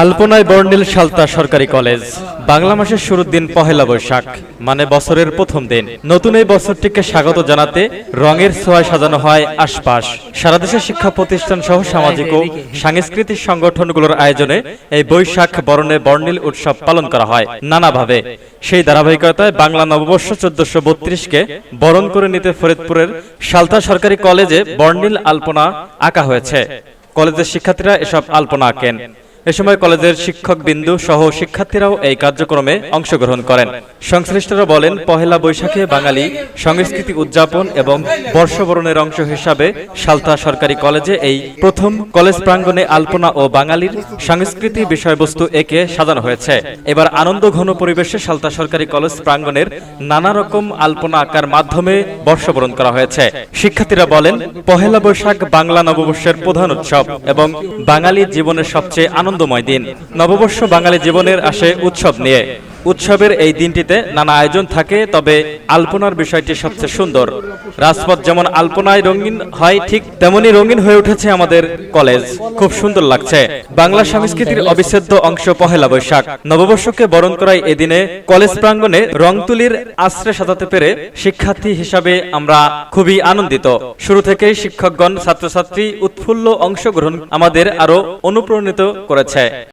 আলপনায় বর্ণিল সালতা সরকারি কলেজ। বাংলা মাসের শুরুর দিন পহেলা বৈশাখ মানে বছরের প্রথম দিন। নতুন এই বছরটিকে স্বাগত জানাতে রঙের ছোঁয়ায় সাজানো হয় আশপাশ। সারা দেশের শিক্ষা প্রতিষ্ঠান সহ সামাজিক ও সাংস্কৃতিক সংগঠনগুলোর আয়োজনে এই বৈশাখ বরণে বর্ণিল উৎসব পালন করা হয়। নানাভাবে। সেই ধারাবাহিকতায় বাংলা নববর্ষ চোদ্দশো বত্রিশকে বরণ করে নিতে ফরিদপুরের সালতা সরকারি কলেজে বর্ণিল আলপনা আঁকা হয়েছে। কলেজের শিক্ষার্থীরা এসব আলপনা আঁকেন। এ সময় কলেজের শিক্ষক বিন্দু সহ শিক্ষার্থীরাও এই কার্যক্রমে অংশগ্রহণ করেন। সংশ্লিষ্টরা বলেন, পহেলা বৈশাখে বাঙালি সংস্কৃতি উদযাপন এবং বর্ষবরণের অংশ হিসাবে সালতা সরকারি কলেজে এই প্রথম কলেজ প্রাঙ্গণে আলপনা ও বাঙালির সংস্কৃতি বিষয়বস্তু একে সাজানো হয়েছে। এবার আনন্দ ঘন পরিবেশে সালতা সরকারি কলেজ প্রাঙ্গণের নানা রকম আলপনা আঁকার মাধ্যমে বর্ষবরণ করা হয়েছে। শিক্ষার্থীরা বলেন, পহেলা বৈশাখ বাংলা নববর্ষের প্রধান উৎসব এবং বাঙালি জীবনের সবচেয়ে আনন্দময় দিন। নববর্ষ বাঙালি জীবনের আসে উৎসব নিয়ে। উৎসবের এই দিনটিতে নানা আয়োজন থাকে, তবে আলপনার বিষয়টি সবচেয়ে সুন্দর। রাজপথ যেমন আলপনায় রঙিন হয়, ঠিক তেমনি রঙিন হয়ে উঠেছে আমাদের কলেজ। খুব সুন্দর লাগছে। বাংলা সংস্কৃতির অবিচ্ছেদ্য অংশ, পহেলা বৈশাখ। নববর্ষকে বরণ করায় এদিনে কলেজ প্রাঙ্গণে রং তুলির আশ্রয় সাজাতে পেরে শিক্ষার্থী হিসাবে আমরা খুবই আনন্দিত। শুরু থেকেই শিক্ষকগণ, ছাত্রছাত্রী উৎফুল্ল অংশগ্রহণ আমাদের আরও অনুপ্রাণিত করেছে।